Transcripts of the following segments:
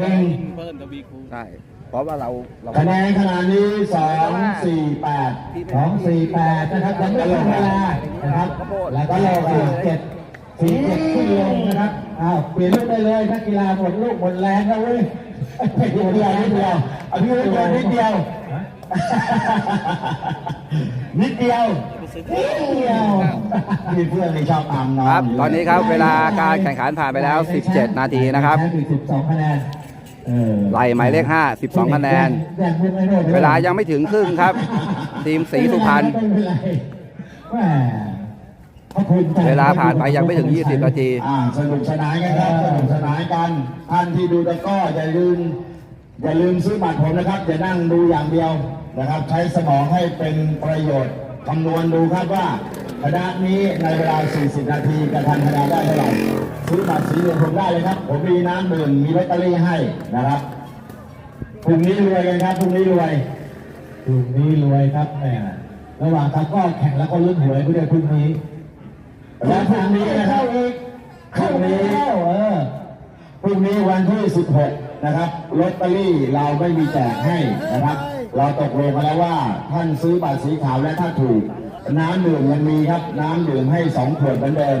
หนึ่งเพิ่มทวีคูณใช่เพราะว่าเราเราคะแนนขนาดนี้สองสี่แปดสองสี่แปดนะครับยังไม่ถึงเวลานะครับ แล้วก็โลกสี่เจ็ดสี่เจ็ดขึ้นลงนะครับอ้าวเปลี่ยนลูกได้เลยนักกีฬาหมดลูกหมดแรงแล้วเว้ยนิดเดียวนิดเดียวเอาพี่วุฒิก่อนนิดเดียวนิดเดียวนิดเดียวมีเพื่อนที่ชอบตามน้องครับยู่ตอนนี้ครับเวลาการแข่งขันผ่านไปแล้ว 17 นาทีนะครับ สิบสองคะแนนเออไล่หมายเลข 5 12คะแนนแบ่งพวกไอ้โน่นไปเวลายังไม่ถึงครึ่งครับ ทีมสีสุพรรณไม่เป็นไรแหม่ขอบคุณจ้ะเวลาผ่านไปยังไม่ถึง 20 นาทีอ่าสนุกสนานกันครับสนุกสนานกันท่านที่ดูตะกร้ออย่าลืมอย่าลืมซื้อบัตรผมนะครับอย่านั่งดูอย่างเดียวนะครับ ใช้สมองให้เป็นประโยชน์คำนวณดูครับว่า คณะนี้ในเวลา 40 นาทีกระทันคะแนนได้เท่าไหร่ซื้อบัตรสีเหลืองผมได้เลยครับ ผมมีน้ำดื่มมีลอตเตอรี่ให้นะครับพรุ่งนี้รวยกันครับพรุ่งนี้รวยพรุ่งนี้รวยครับแหม่ระหว่างตะกร้อแข่งแล้วก็ลุ้นหวยก็ได้พรุ่งนี้และพรุ่งนี้นะครับเข้าแล้วเออพรุ่งนี้วันที่ 16 นะครับลอตเตอรี่เราไม่มีแจกให้นะครับ เราตกลงกันแล้วว่าท่านซื้อบัตรสีขาวและถ้าถูก น้ำดื่มยังมีครับ น้ำดื่มให้สองขวดเหมือนเดิม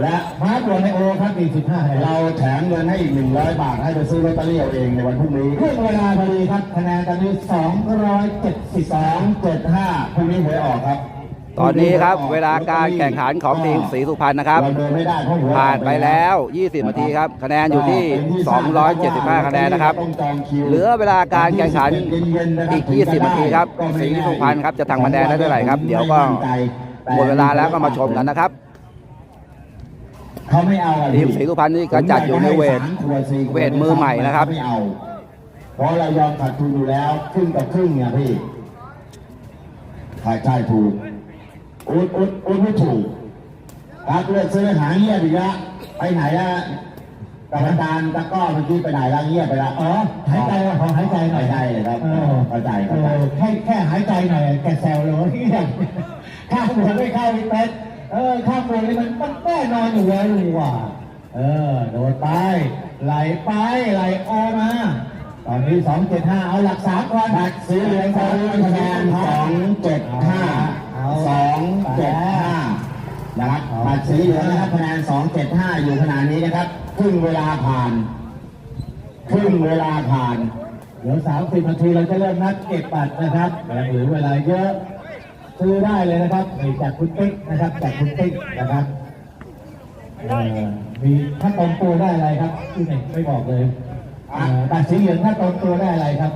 และพาร์ทวกในโอครับอีกสิบห้าเราแถมเงินให้อีกหนึ่งร้อยบาท ให้ไปซื้อลอตเตอรี่เอาเองในวันพรุ่งนี้เรื่องเวลาพอดีครับคะแนนตอนนี้สองร้อยเจ็ดสิบสองเจ็ดห้าพรุ่งนี้หวยออกครับ ตอนนี้ครับเวลาการแข่งขันของทีมสีสุพรรณนะครับเราเดินไม่ได้เพราะหวยออกผ่านไปแล้ว 20 นาทีครับ คะแนนอยู่ที่ 275 คะแนนนะครับต้องจองคิวเหลือเวลาการแข่งขันอีก 20 นาทีครับ สีสุพรรณครับจะทำคะแนนได้เท่าไหร่ครับ เดี๋ยวก็หมดเวลาแล้วก็มาชมกันนะครับเขาไม่เอาอะทีมสีสุพรรณนี่ก็จัดอยู่ในเวทเวทมือใหม่นะครับไม่เอาเพราะเรายอมขาดทุนอยู่แล้วครึ่งกับครึ่งเนี่ยพี่ใช่ใช่ถูก อุดอุดอุดไม่ถูกครับเลือกซื้อหาเงียบอีกแล้วไปไหนละกรรมการตะกร้อเมื่อกี้ไปไหนละเงียบไปละอ๋อหายใจว่าขอหายใจหน่อยไม่ได้เลยครับเออเข้าใจเอเข้าใจอแค่แค่หายใจหน่อยแกแซวเลยว่าเนี่ยข้ามหัวไม่เข้าอีกเป็ดเออข้ามหัวนี่มันมันแน่นอนอยู่แล้วลุงว่า เออโดดไปไหลไปไหลออกมาตอนนี้สองเจ็ดห้าเอาหลักสามก่อนบัตรสีเหลืองตอนนี้คะแนนสองเจ็ดห้า สองเจ็ดห้านะครับบัตรสีเหลืองนะครับคะแนนสองเจ็ดห้าอยู่ขนาดนี้นะครับครึ่งเวลาผ่านครึ่งเวลาผ่าน เดี๋ยวสามสิบนาทีเราจะเริ่มนัดเก็บบัตรนะครับหลือเวลาเยอะซื้อได้เลยนะครับจากคุณติ๊กนะครับจากคุณติ๊กนะครับมีถ้าตรงตัวได้อะไรครับที่ไหนไม่บอกเลยอ่อบัตรสีเหลืองถ้าตรงตัวได้อะไรครับ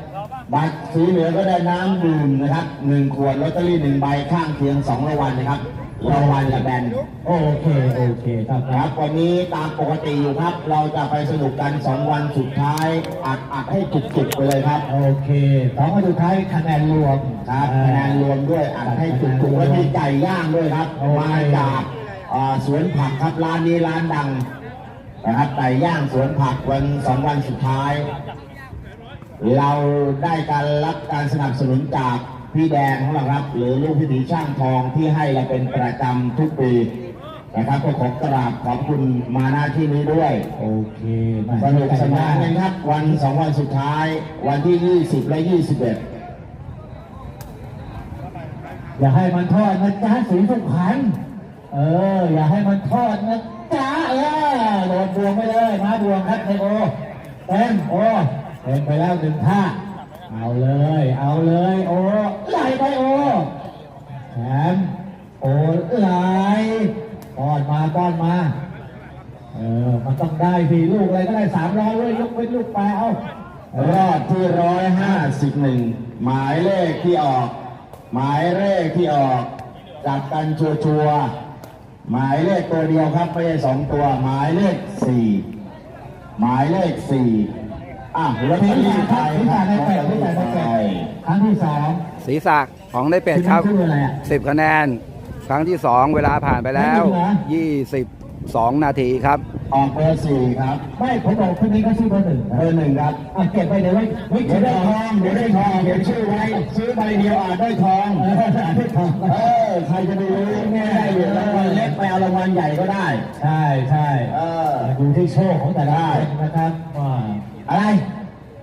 บัตรสีเหลืองก็ได้น้ำดื่มนะครับหนึ่งขวดลอตเตอรี่หนึ่งใบข้างเคียงสองรางวัลนะครับรางวัลละแบนโอเคโอเคครับคครัรับบวันนี้ตามปกติอยู่ครับ เราจะไปสนุกกันสองวันสุดท้ายอัดอัดให้จุกๆไปเลยครับโอเคสองวันสุดท้ายคะแนนรวมครับคะแนนรวมด้วยอัดให้จุกๆและมีไก่ย่างด้วยครับโอเคมาจากอ่าสวนผักครับร้านนี้ร้านดังนะครับไก่ย่างสวนผักวันสองวันสุดท้าย เราได้การรับการสนับสนุนจากพี่แดงของเราครับ หรือลูกพิธีช่างทองที่ให้เราเป็นประจำทุกปีนะครับก็ขอกราบขอบคุณมาหน้าที่นี้ด้วยโอเคสนุกสนานกันครับ วันสองวันสุดท้าย วันที่ 20 และ 21 อย่าให้มันทอดนะจ๊ะสีสุพรรณเออ อย่าให้มันทอดนะจ๊ะเออโดนบวงไปเลยมาบวงครับไทโอเต็มโอ เต็มไปแล้วหนึ่งท่า เอาเลย เอาเลยโอไหลไปโอแถมโอไหลป้อนมาป้อนมา เออ มันต้องได้สี่ลูกอะไรก็ได้สามร้อยเว้ยยกเว้นลูกแปลเอารอบที่151หมายเลขที่ออก หมายเลขที่ออกจับกันชัวร์หมายเลขตัวเดียวครับไม่ใช่สองตัว หมายเลขสี่หมายเลขสี่ อะแล้วศีที่รษะครับศีรษะในเป็ดศีรษะในเป็ดครั้งที่สองศีรษะของได้เป็ดครับชื่ออะไรอะ10คะแนน ครั้งที่2เวลาผ่านไปแล้ว22นาทีครับ ออกเบอร์สี่ครับ ไม่ผมบอกคนนี้เขาชื่อเบอร์หนึ่งเบอร์หนึ่งครับอะเก็บไปเดี๋ยวไว้ไว้เดี๋เก็ยวบได้ได้ทองเดี๋ยวได้ทองเดี๋ยวชื่อไว้ซื้อใบเดียวอาจได้ทองเออได้ทองเออใครจะไปรู้แม่ได้เหรียญรางวัลเล็กไปเอารางวัลใหญ่ก็ได้ ใช่ใช่เอออยู่ที่โชคของแต่ละคนนะครับว่า อะไร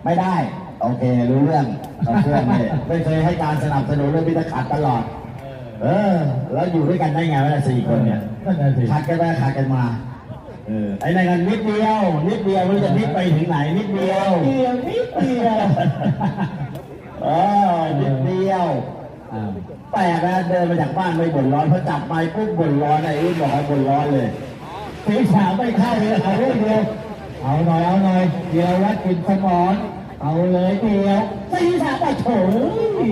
ไม่ได้ โอเค รู้เรื่องเราเชื่อนี่ไม่เคยให้การสนับสนุนเรื่องพิธขัดตลอด เออ แล้วอยู่ด้วยกันได้ไงวะเนี่ยสี่คนเนี่ยนั่นน่ะสิขัดกันไปขัดกันมาเออไอ้นั่นกันนิดเดียว นิดเดียวไม่รู้จะนิดไปถึงไหน นิดเดียวเดียวนิดเดียวเออนิดเดียวอ้าวแปลกนะเดินมาจากบ้านไม่บ่นร้อนพอจับไปปุ๊บบ่นร้อนไอ้อุ้ยบอกให้บ่นร้อนเลยสีสาวไม่เข้าเลยเอาเรื่องเดียว เอาหน่อยเอาหน่อยเดียววัดกินสมอนเอาเลยเดียวสีสาวไปโถย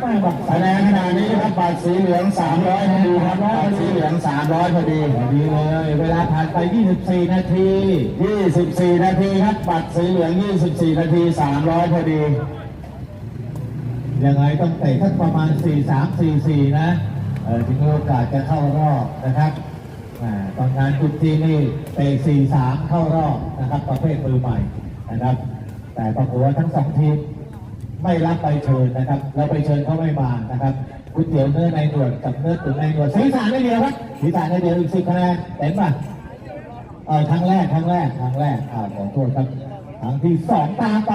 ไม่บอกคะแนนขนาดนี้นะครับบัตรสีเหลือง300พอดีครับบัตรสีเหลือง300พอดีดีเลยเวลาผ่านไป 24 นาที 24 นาทีครับบัตรสีเหลือง 24 นาที 300พอดียังไงต้องเตะสักประมาณ 4 3 4 4 นะ เออถึงมีโอกาสจะเข้ารอบนะครับอ่า ตอนงานจุดจีนนี่เตะ4 3เข้ารอบนะครับ ประเภทมือใหม่นะครับ แต่ปรากฏว่าทั้งสองทีมไม่รับใบเชิญนะครับแล้วใบเชิญเขาไม่มานะครับก๋วยเตี๋ยวเนื้อในหนวดกับเนื้อตุ๋นในหนวดสีสานได้เดียวครับสีสานได้เดียวอีกสิบคะแนนเต็มป่ะเออครั้งแรกครั้งแรกครั้งแรกอ่าขอโทษครับครั้งที่สองตามไป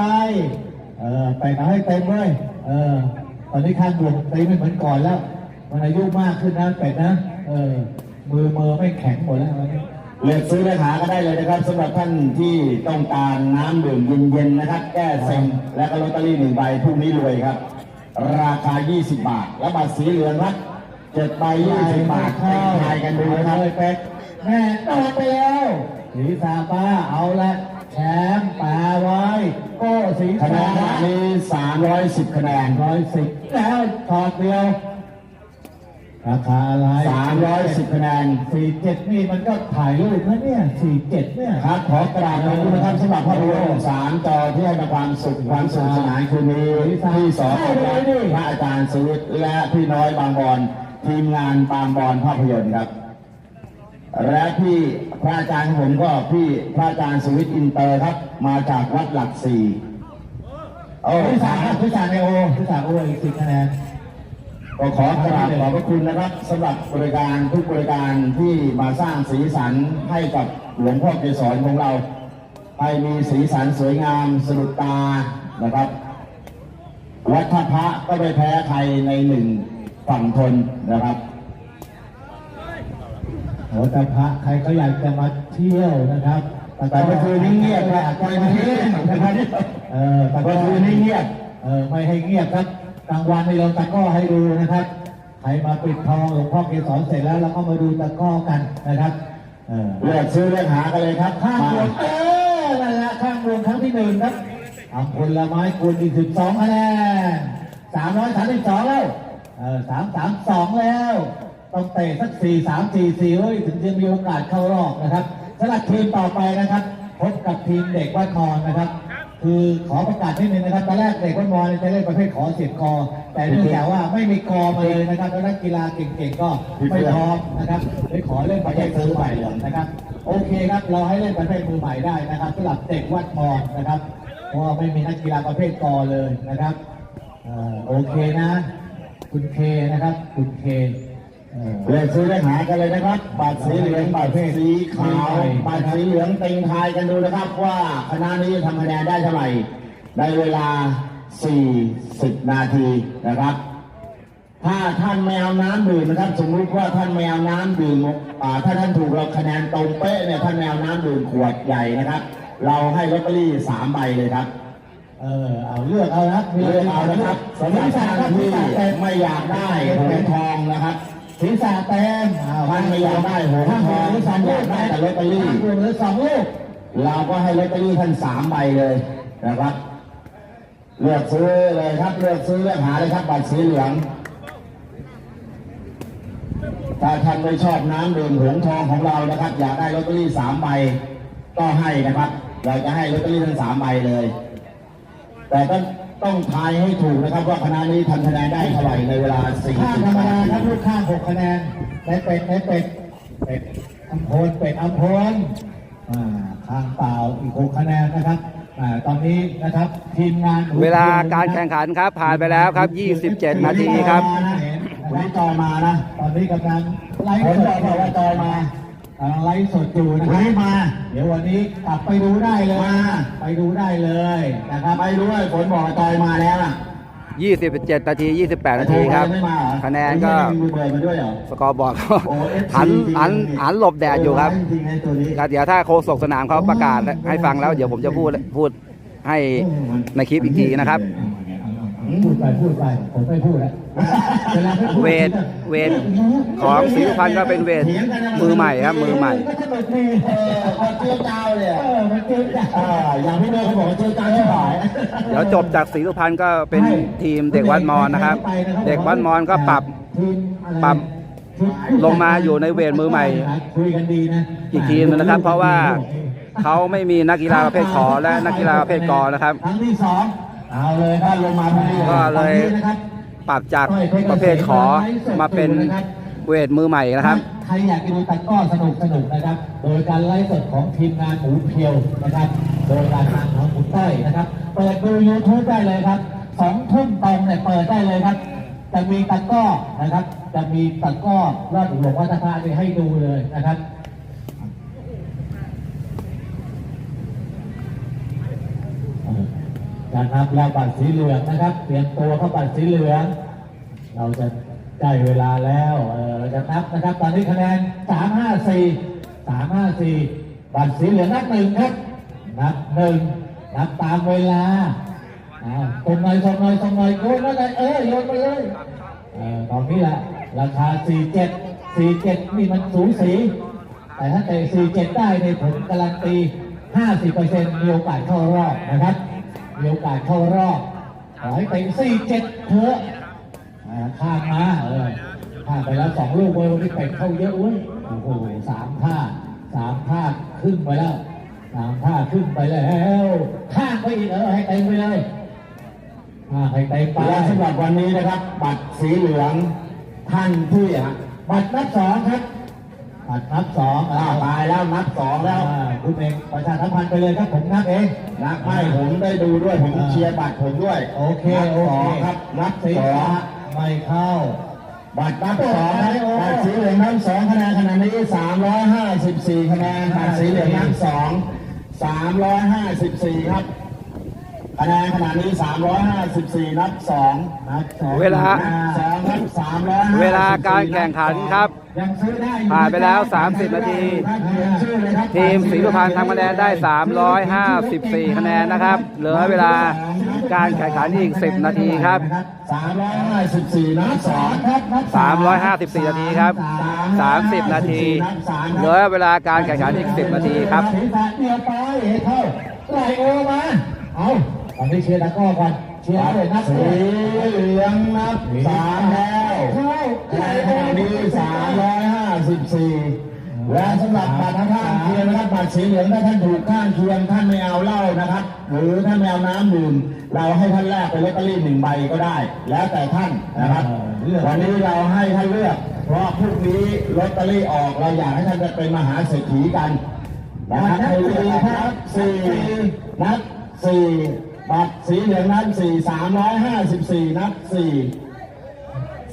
เออไปมาให้เต็มเลยเออตอนนี้ข้างดวงตีไม่เหมือนก่อนแล้ว มันอายุมากขึ้นนะเป็ดนะเออ มือมือไม่แข็งหมดแล้วตอนนี้เลือกซื้อและหาก็ได้เลยนะครับสำหรับท่านที่ต้องการน้ำดื่มเย็นๆนะครับ แก้เซ็งและก็ลอตเตอรี่หนึ่งใบพรุ่งนี้รวยครับ ราคา 20 บาท และบัตรสีเหลืองครับเจ็ดใบ20บาทให้ทายกันดูนะครับเลยเป็ดแม่ตอดไปแล้วสีสาป้าเอาละแชมป์ปาไว้โก้สีคะแนสานขณะนี้310คะแนนร้อยสิบแล้วถอดเดียว ราคาอะไร310คะแนนสี่เจ็ดนี่มันก็ถ่ายรูปนะเนี่ยสี่เจ็ดเนี่ยครับขอกราบขอบคุณนะครับสำหรับภาพยนตร์สามจอที่ให้มาความสุขความสนุกสนานคืนนี้ที่สอนพระอาจารย์สุวิทย์และพี่น้อยบางบอนทีมงานบางบอนภาพยนตร์ครับและพี่พระอาจารย์ของผมก็พี่พระอาจารย์สุวิทย์อินเตอร์ครับ มาจากวัดหลักสี่โอ้พิสาสามพิสาในโอพิสาโออีกสิบคะแนน ก็ขอกราบขอบพระคุณนะครับสำหรับบริการทุกบริการที่มาสร้างสีสันให้กับหลวงพ่อเกศรของเราให้มีสีสันสวยงามสะดุดตานะครับวัดท่าพระก็ไม่แพ้ใครในหนึ่งฝั่งทนนะครับโหแต่พระใครก็อยากจะมาเที่ยวนะครับแต่เมื่อคืนนี้เงียบนะไปมาเที่ยวนะครับเออแต่เมื่อคืนนี้เงียบเออไม่ให้เงียบครับ กลางวันในเราตะกร้อให้ดูนะครับใครมาปิดทองหลวงพ่อเกสรเสร็จแล้วเราก็มาดูตะกร้อกันนะครับเออเลือกซื้อเลือกหากันเลยครับข้างมาบวงเออนั่นแหละข้างบวงครั้งที่หนึ่งครับอัมพลไม้คูณอีกสิบสองคะแนนสามร้อยสามสิบสองแล้วเออสามสามสองแล้วต้องเตะสักสี่สามสี่สี่เฮ้ยถึงจะมีโอกาสเข้ารอบนะครับสำหรับทีมต่อไปนะครับ พบกับทีมเด็กวัดมอนนะครับ คือขอประกาศนิดนึงนะครับตอนแรกเด็กวัดมอนจะเล่นประเภทขอเสียบคอ แต่เนื่องจากว่าไม่มีกอมาเลยนะครับแล้วนักกีฬาเก่งๆก็ไม่พร้อมนะครับเลยขอเล่นประเภทมือใหม่นะครับ โอเคครับเราให้เล่นประเภทมือใหม่ได้นะครับสำหรับเด็กวัดมอนนะครับเพราะไม่มีนักกีฬาประเภทกอเลยนะครับโอเคนะ คุณเคนะครับ คุณเค เอ่อเลือกซื้อเลือกหากันเลยนะครับบัตรสีเหลืองบัตรสีขาวบัตรสีเหลืองเต็งทายกันดูนะครับว่าคณะนี้ทำคะแนนได้เท่าไหร่ในเวลา 40 นาทีนะครับ ถ้าท่านไม่เอาน้ำดื่มนะครับ สมมุติว่าท่านไม่เอาน้ำดื่มอ่าถ้าท่านถูกเราคะแนนตรงเป๊ะเนี่ยท่านไม่เอาน้ำดื่มขวดใหญ่นะครับ เราให้ลอตเตอรี่สามใบเลยครับเออเอาเลือกเอานะเลือกเอานะครับสำหรับท่านที่ไม่อยากได้หงทองนะครับ ศีรษะเต็มท่านไม่อยากได้หงทองท่านอยากได้แต่ลอตเตอรี่ข้างบนเหลือสองลูกเราก็ให้ลอตเตอรี่ท่านสามใบเลยนะครับ เลือกซื้อเลยครับ เลือกซื้อเลือกหาเลยครับบัตรสีเหลืองถ้าท่านไม่ชอบน้ำดื่มหงทองของเรานะครับ อยากได้ลอตเตอรี่สามใบก็ให้นะครับ เราจะให้ลอตเตอรี่ทั้งสามใบเลย แต่ต้อง ต้องทายให้ถูกนะครับว่าคณะนี้ทำคะแนนได้เท่าไหร่ในเวลาสี่ข้างสิบธรรมนาดาทีครับลูกข้างหกคะแนนในเป็ดในเป็ดเป็ดอัมพลเป็ดอัมพลอ่าข้างเปล่าอีกหกคะแนนนะครับอ่าตอนนี้นะครับทีมงานเวลาการแข่งขันครับผ่านไปแล้วครับ 27 นาทีครับวันนี้จอยมานะตอนนี้กำลังไล่ผลบอกว่าจอยมากำลัง ไลฟ์สดอยู่นะคไว้รับมา เดี๋ยววันนี้กลับไปดูได้เลยมา ไปดูได้เลยนะครับไม่รู้ว่าฝนบอกจอยมาแล้วอะ27นาที 28 นาทีครับ ไม่มาเหรอคะแนนก็ไม่มีเบอร์มาด้วยเหรอ สกอร์บอร์ดก็โอ้ FC หันจริงๆหันหันหลบแดดอยู่ครับจริงๆไอ้ตัวนี้ก็เดี๋ยวถ้าโฆษกสนามเขาประกาศให้ฟังแล้ว เดี๋ยวผมจะพูดพูดให้ในคลิปอีกทีนะครับ พูดไปพูดไปผมไม่พูดแล้ววลาไม่พูด เวทเวทของศรีสุพรรณก็เป็นเวทมือใหม่ครับมือใหม่ก็สนุกดีเออพอเจียวเจ้าเลยเออะอมันเก่งจังเอออย่างพี่เนยเขาบอกว่าเจียวเจ้าที่หายเดี๋ยวจบจากศรีสุพรรณก็เป็นทีมเด็กวัดมอนนะครับ เด็กวัดมอนก็ปรับทีมอะไรปรับทีมลงมาอยู่ในเวทมือใหม่คุยกันดีนะอีกทีมนึงนะครับ เพราะว่าเขาไม่มีนักกีฬาประเภทขอและนักกีฬาประเภทกอนะครับครั้งที่สองเอาเลยครับลงมาพอดีก็เลย ปรับจากประเภทขอมาเป็นเวทมือใหม่นะครับใครอยากจะดูตะก้อสนุกสนุกนะครับ โดยการไลฟ์สดของทีมงานหมูเพียวนะครับ โดยการทางของคุณต้อยนะครับ เปิดดูยูทูบได้เลยครับสองทุ่มตรงเนี่ยเปิดได้เลยครับ จะมีตะก้อนะครับ จะมีตะก้อรอดหลวงวัฒนธรรมให้ดูเลยนะครับ การนับแล้วบัตรสีเหลืองนะครับเตรียมตัวเข้าบัตรสีเหลือง เราจะใกล้เวลาแล้วเออเราจะนับนะครับ ตอนนี้คะแนนสามห้าสี่สามห้าสี่บัตรสีเหลืองนับหนึ่งครับนับหนึ่งนับตามเวลาอ่าส่งหน่อยส่งหน่อยส่งหน่อยโยนมาเลยเออโยนมาเลยเออตอนนี้แหละราคาสี่เจ็ดสี่เจ็ดนี่มันสูสี แต่ถ้าเตะสี่เจ็ดได้ในผมการันตีห้าสิบเปอร์เซ็นต์มีโอกาสเข้ารอบนะครับ มีโอกาสเข้ารอบขอให้เตะสี่เจ็ดเถอะอ่าข้ามมาเออข้ามไปแล้วสองลูกเว้ยวันนี้เตะเข้าเยอะเว้ยโอ้โหสามท่าสามท่าครึ่งไปแล้วสามท่าครึ่งไปแล้วข้ามไปอีกเออให้เต็มไปเลยอ่าให้เต็มไปและสำหรับวันนี้นะครับ บัตรสีเหลืองท่านที่อะบัตรนับสองครับบัตร นับสองอ่าอ่าตายแล้วนับสองแล้วอ่าคุณเองประชาสัมพันธ์ไปเลยครับผมนับเองนับให้ผมได้ดูด้วยผมเชียร์บัตรผมด้วยโอเคนับโอสอเคงครับนับสีสองฟ้าไม่เข้า บัตรนับสองครับบัตรสีเหลืองนับสองคะแนนขณะนี้สามร้อยห้าสิบสี่คะแนนบัตรสีเหลืองนับสองสามร้อยห้าสิบสี่ครับ คะแนนขณะนี้สามร้อยห้าสิบสี่นับสองนับสองเวลาสองครับสามร้อยเวลาการแข่งขันครับยังซื้อได้อยู่ผ่านไปแล้ว 30 นาที ทีมศรีสุพรรณทำคะแนนได้ 354 คะแนนนะครับ เหลือเวลาการแข่งขันอีก 10 นาทีครับสามร้อยห้าสิบสี่นับสองครับนับสาม354 นาทีครับ 30 นาที เหลือเวลาการแข่งขันอีก 10 นาทีครับศีรษะเดียวไปเฮ้เข้าไหลโอมา เอา ตอนนี้เชียร์ตะกร้อก่อนเชียร์เลยนับสีเลยเหลืองนับสามแล้วเข้าในขณะนี้สามร้อยห้าสิบสี่และสำหรับบัตรข้างเคียงนะครับบัตรสีเหลืองถ้าท่านถูกข้างเคียงท่านไม่เอาเหล้านะครับ หรือท่านไม่เอาน้ำดื่มเราให้ท่านแลกเป็นลอตเตอรี่หนึ่งใบก็ได้ แล้วแต่ท่านนะครับ วันนี้เราให้ท่านเลือก เพราะพรุ่งนี้ลอตเตอรี่ออกเราอยากให้ท่านได้เป็นมหาเศรษฐีกันนะครับให้เลือกครับสี่นับสี่ บัตรสีเหลืองนับสี่สามร้อยห้าสิบสี่นับสี่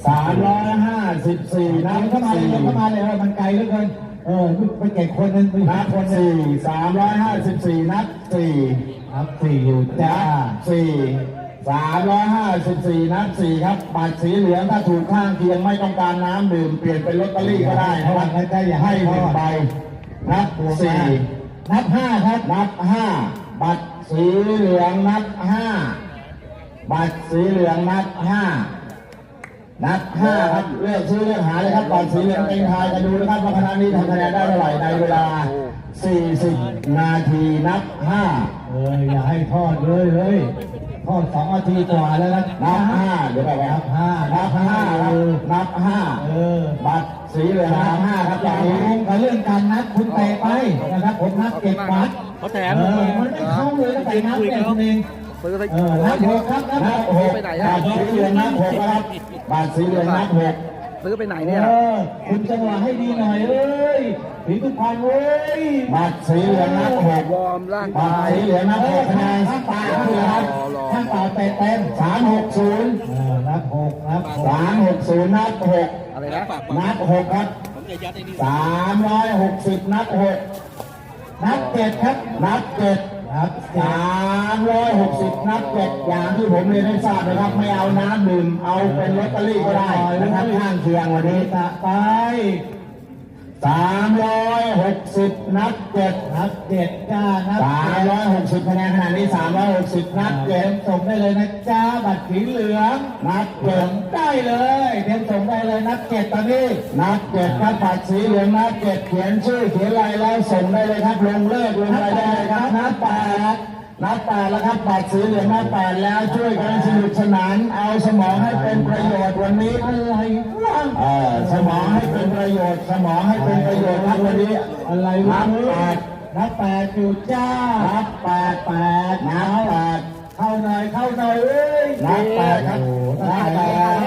สามร้อยห้าสิบสี่นับเข้ามาเลยสี่เข้ามาเลยเออมันไกลเหลือเกินเออไปเก็บคนนึงไปนับคนนึงสี่สามร้อยห้าสิบสี่นับสี่นับสี่อยู่จ้านับสี่สามร้อยห้าสิบสี่นับสี่ครับบัตรสีเหลืองถ้าถูกข้างเคียงไม่ต้องการน้ำดื่มเปลี่ยนเป็นลอตเตอรี่ก็ได้นะคระวัรังบนะจ๊ะอย่าให้ให้หทนึ่องดใบนับสี่นับห้าครับนับห้าบัตร สีเหลืองนับห้าบัตรสีเหลืองนับห้านับห้าครับเลือกซื้อเลือกหาเลยครับบัตรสีเหลืองเต็งทายกันดูนะครับว่าคณะนี้ทำคะแนนได้เท่าไหร่ในเวลา 40 นาทีนับห้าเอออย่าให้ทอดเลยเลยทอดสองนาทีกว่าแล้วนะนับห้าเดี๋ยวไปคนัรับห้านับห้านับห้าเออบัตรสีเหลืองนับห้าครับตอนนี้งกับเรื่องการนับคุณเตะไปนะครับผมนับเก็บบัตร เขาแถมเออมันไม่เข้าเลยตั้งแต่นับเนี่ยคุณเองซื้อไปเออนับหกครับนับนับหหกกไปไหนบัอะตรสีเหลืองนับหกครับบัตรสีเหลืองนับหกซื้อไปไหนเอเนี่ยอคุณจังหวะให้ดีหน่อยเอ้ยผีทุกพันเว้ยบัตรสีเหลืองนับหกวอร์มร่างบัตรกายสีเหลืองนับหกคะแนนข้างเปล่าข้างเปล่าข้างเปล่าเตะเต็มสามหกศูนย์เออนับหกนับหกสามหกศูนย์นับหกอะไรนะนับหกครับผมสามร้อยหกสิบนับหก นับเจ็ดครับนับเจ็ดครับสามร้อยหกสิบนับเจ็ดอย่างที่ผมเรียนให้ทราบนะครับ ไม่เอาน้ำดื่มเอาเป็นลอตเตอรี่ก็ได้นะครับข้างเคียงวันนี้ไป สามร้อยหกสิบนับเจ็ดนับเจ็ดจ้านับสามร้อยหกสิบคะแนนขนาดนี้สามร้อยหกสิบนับเตรีเจ็ยดมส่งได้เลยนะจ้าบัตรสีเหลืองนับเจ็ดได้เลยเตรียมส่งได้เลยนับเจ็ดตอนนี้นับเจ็ดครับบัตรสีเหลืองนับเจ็ดเขียนชื่อเขียนลายแล้วส่งได้เลยครับลงเลขลงอะไรได้เลยครับนับแปด นับแปดแล้วครับบัตรสีเหลืองนับแปดแล้วช่วยกันสนุกสนาน เอาสมองให้เป็นประโยชน์วันนี้อะไรวะเออสมองให้เป็นประโยชน์ สมองให้เป็นประโยชน์ครับวันนี้อะไรนัวะบแปดนับแปดอยู่จ้านับแปดแปดนับแปดเข้าหน่อยเข้าหน่อยเอ้ยนับแปดครับนับแป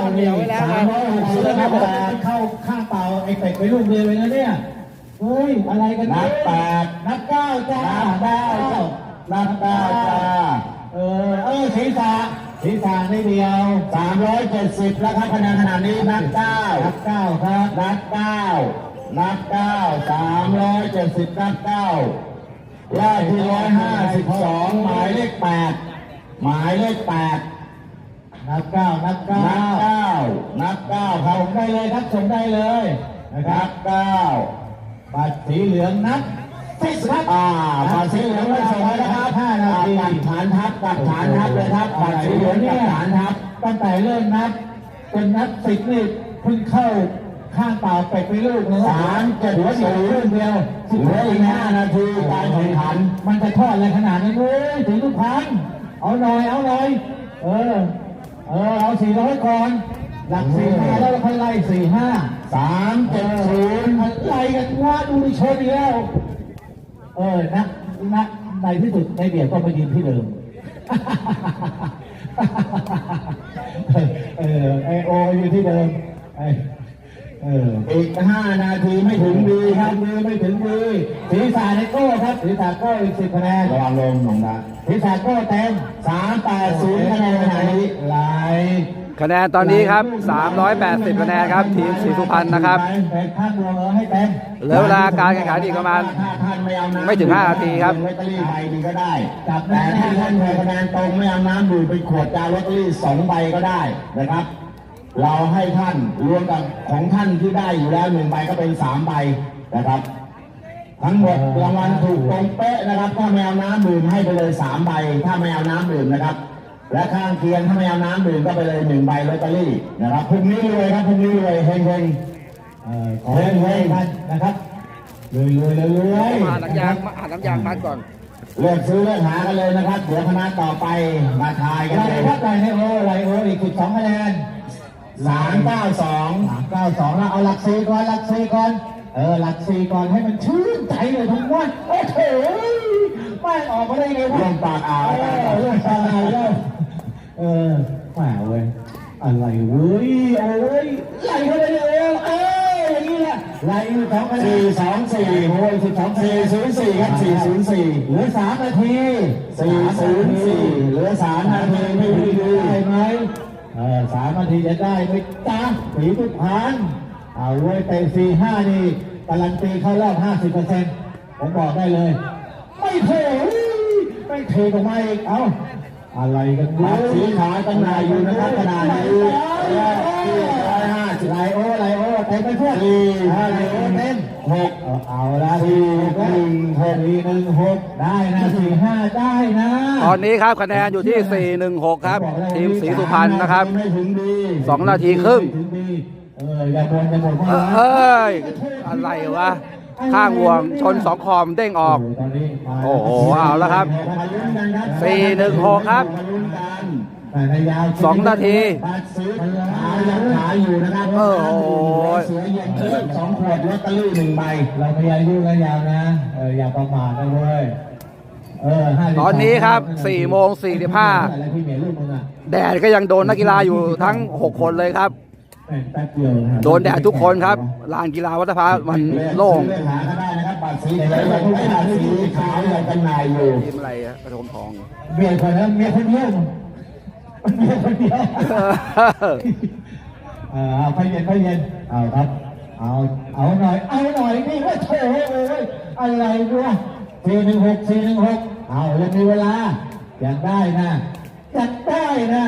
ดเดียวไว้แล้วสามร้อยหกสิบนันับบแปแปดดเข้าข้างเปล่าไอ้เป็ดไปลูกเดียวเลยนะเนี่ยเฮ้ยอะไรกันนัเนี่ยบแปดนับเก้าจ้านับเก้า นับเก้าจ้าเออเออศีรษะศีรษะนิดเดียวสามร้อยเจ็ดสิบแล้วครับคะแนนขนาดนี้นับเก้านับเก้าครับนับเก้านับเก้าสามร้อยเจ็ดสิบนับเก้าเลขที่ร้อยห้าสิบสองหมายเลขแปดหมายเลขแปดนับเก้านับเก้านับเก้านับเก้าครัส่บงได้เลยครับส่งได้เลยนะคนัรับบเก้าบัตรสีเหลืองนับ สิบครับอ่าบัตรสีเหลืองไม่ส่งแล้วนะครับห้านาทีอ่กับฐานทัพกับฐานทัพเลยครับบัตรสีเหลืองกับฐานทัพตั้งแต่เริ่มนับเป็นนับสิบนี่เพิ่งเข้าข้างเปล่าเป็ดไปลูกนะสามเจ็ดเหลืออยู่ศูเรื่นองย์เดียวเหลืออีกห้านาทีการแข่งขัน มันจะทอดอะไรขนาดนี้เว้ยถึงทุกพันเอาหน่อยเอาหน่อยเออเออเอาสี่ร้อยก่อนหลักสี่ห้าแล้วเราค่อยไล่สี่ห้าสามเจ็ดศูนย์อะไรกันว่าดูดิชนอีกแล้ว เออนะนะในที่สุดในเบียร์ก็มายืนที่เดิม เออไอโออยู่ที่เดิมไอเอออีกห้านาทีไม่ถึงดีครับดีไม่ถึงดีศีรษะในโก้ครับศีรษะโก้อีกสิบคะแนนระวังลมหนองนะศีรษะโก้เต็มสามแปดศูนย์คะแนนขนาดนี้ไหล คะแนนตอนนี้ครับ 380 คะแนนครับ ทีมสีสุพรรณนะครับแบ่งข้างวงเออให้เต็มเหลือเวลาการแข่งขันอีกประมาณไม่ถึงห้านาทีครับลอตเตอรี่ใบหนึงก็ได้แต่ถ้าท่านมีคะแนนตรงไม่เอาน้ำดื่มเป็นขวดจาลอตเตอรี่สองใบก็ได้นะครับ เราให้ท่านรวมกับของท่านที่ได้อยู่แล้วหนึ่งใบก็เป็นสามใบนะครับทั้งหมดรางวัลถูกตรงเป๊ะนะครับ ถ้าไม่เอาน้ำดื่มให้ไปเลยสามใบ ถ้าไม่เอาน้ำดื่มนะครับ และข้างเคียงถ้าไม่เอาน้ำดื่มก็ไปเลยหนึ่งใบลอตเตอรี่นะครับพรุ่งนี้รวยครับพรุ่งนี้รวยเฮงเฮงเออขอให้รวยท่านนะครับรวยรวยรวยรวยมาน้ำยางมาอ่านน้ำยางพันก่อนเลือกซื้อเลือกหากันเลยนะครับเดี๋ยวคณะต่อไปมาทายกันไรเลยครับไรให้โอไรโออีกสิบสองคะแนนสามเก้าสองสามเก้าสองแล้วเอาหลักสี่ก่อนหลักสี่ก่อนเออหลักสี่ก่อนให้มันชื่นใจเลยทั้งวันโอ้โหไม่งออกมาได้ไงวะร่วมปากอ่าวเออเรื่องอะไร เรื่องเออแหมเว้ยอะไรเว้ยโอ้ยไหลเข้าไปเลยเอออย่างนี้แหละไหลอยู่สองคะแนสี่นสองสี่โอ้ยสิบสองสี่ศูนย์สี่ครับสี่ศูนย์สี่เหลือสามนาทีสี่ศูนย์สี่เหลือสามนาทีไม่ดีดีได้ไหมเออสามนาทีจะได้ไหมจ้าสีทุกพันเอาไว้ยเตะสี่ห้านี่การันตีเข้ารอบห้าสิบเปอร์เซ็นต์ผมบอกได้เลย ไม่เทไม่เทออกมาอีกเอ้า อะไรกันบัตรสีขาวจำหน่ายอยู่นะครับขนาดนี้แรกที่ร้อยห้าสิบไลโอไลโอเต็มไปทั่วสี่อ่าไลโอเต็มหกเอาเอาละสี่สี่หนึ่งหกสี่หนึ่งหกได้นะสี่ห้าได้นะตอนนี้ครับคะแนนอยู่ที่416ครับ ทีมสีสุพรรณนะครับไม่ถึงดี2นาทีครึ่งถึงดีเอออย่าบ่นอย่าบ่นเอว่าเอ้ยอะไรวะ ข้างวงชนสองคอมเด้งออกตอนนี้มาโอ้โหเอาแล้วครับมาลุ้นกันครับสี่หนึ่งหกครับมาลุ้นกันแต่ในยาวสองนาทีบัตรซื้อขายยังขายอยู่นะครับโอ้โหเสือเย็นเพิ่มสองขวดลอตเตอรี่หนึ่งใบ เราพยายามยุ่งกันยาวนะ เอออย่าประมาทนะเว้ยเออ53ตอนนี้ครับ4โมง45อะไรพี่เหมียลูกมึงอะแดดก็ยังโดนนักกีฬาอยู่ทั้ง 6 คนเลยครับ แม่งแป๊บเดียวะโดนแดดทุกคนครับลานกีฬาวัฒนภามันโล่งเลือกหาก็ได้นะครับบัตรสีเขียวยังไม่บัตรสีขาวยังจำหน่ายอยู่ทีมอะไรอะกระทงทองเมียคนนั้นเมียคนเดียวเมียคนเดียวเออเอาไปเย็นไปเย็นเอาครับ เอาเอาหน่อยเอาหน่อยนี่ว่าโถเอ้ยอะไรวะสี่หนึ่งหกสี่หนึ่งหกเอายังมีเวลายังได้นะยังได้นะ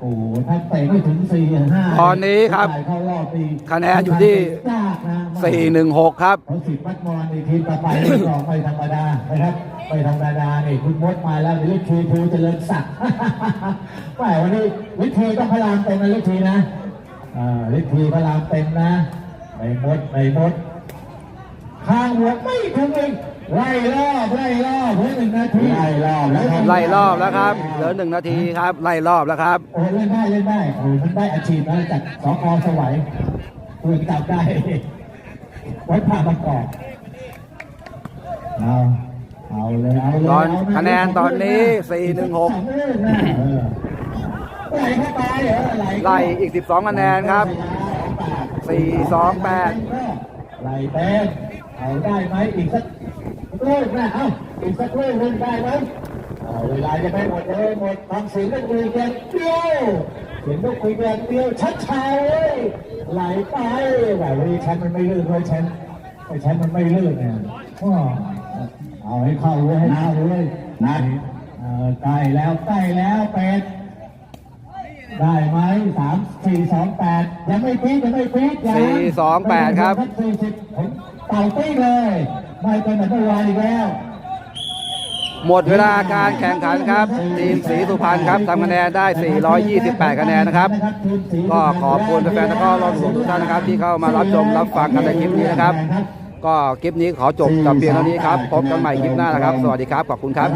โอ้โหถ้าเตะไม่ถึงสี่ห้าตอนนี้ครับ เข้ารอบนี่คะแนนอยู่ที่ยากนะ416ครับเขาสิบมัดมอนในทีมต่อไปนี่ก็ไม่ธรรมดานะครับไม่ธรรมดานี่คุณมดมาแล้วหรือทีภูเจริญศักดิ์แหมวันนี้วิธีต้องพลามเต็มนะวิธีนะอ่าวิธีพลามเต็มนะไม่มดไม่มด ข้างหัวไม่ถึงเลยไล่รอบไล่รอบเพื่อหนึ่งนาทีไล่รอบแล้วครับไล่รอบแล้วครับ เหลือหนึ่งนาทีครับไล่รอบแล้วครับโอ้เล่นได้เล่นได้โอ้มันได้อาชีพแล้วจากสกสวัยตัวจับได้ไว้ผ่าประกอบเอาเอาเลยเอาเลยตอนเอาเลยคะแนนตอนนี้สองลูกนะเออไหลเข้าไปเหรอไหลไล่อีก12คะแนนครับสี่สองแปดไหลเต็ม เอาได้ไหมอีกสักลูกนะเอาอีกสักลูกนึงได้ไหมเวลาจะไม่หมดเลยหมดฟังเสียงลูกคุยกันเดียวเสียงลูกคุยกันเดียวชัดชาเลยไหลไปไหลเลยฉันมันไม่ลื่นเลยฉันไอ้ฉันมันไม่ลื่นเนี่ยเอาให้เข้าเลยให้เข้าเลยนัดเออใกล้แล้วใกล้แล้วเป็ด ได้ไหมสามสี่สองแปดยังไม่ปีดยังไม่ปีดยังสี่สองแปดครับสี่สิบผมเป่าปีดเลย ไม่เป็นเหมือนเมื่อวานอีกแล้ว หมดเวลาการแข่งขันครับ ทีมสีสุพรรณครับทำคะแนนได้ 428 คะแนนนะครับ ก็ขอบคุณแฟนๆแล้วก็รองทุกท่านนะครับ ที่เข้ามารับชมรับฟังกันในคลิปนี้นะครับ ก็คลิปนี้ขอจบแต่เพียงเท่านี้ครับพบกันใหม่คลิปหน้านะครับ สวัสดีครับขอบคุณครับ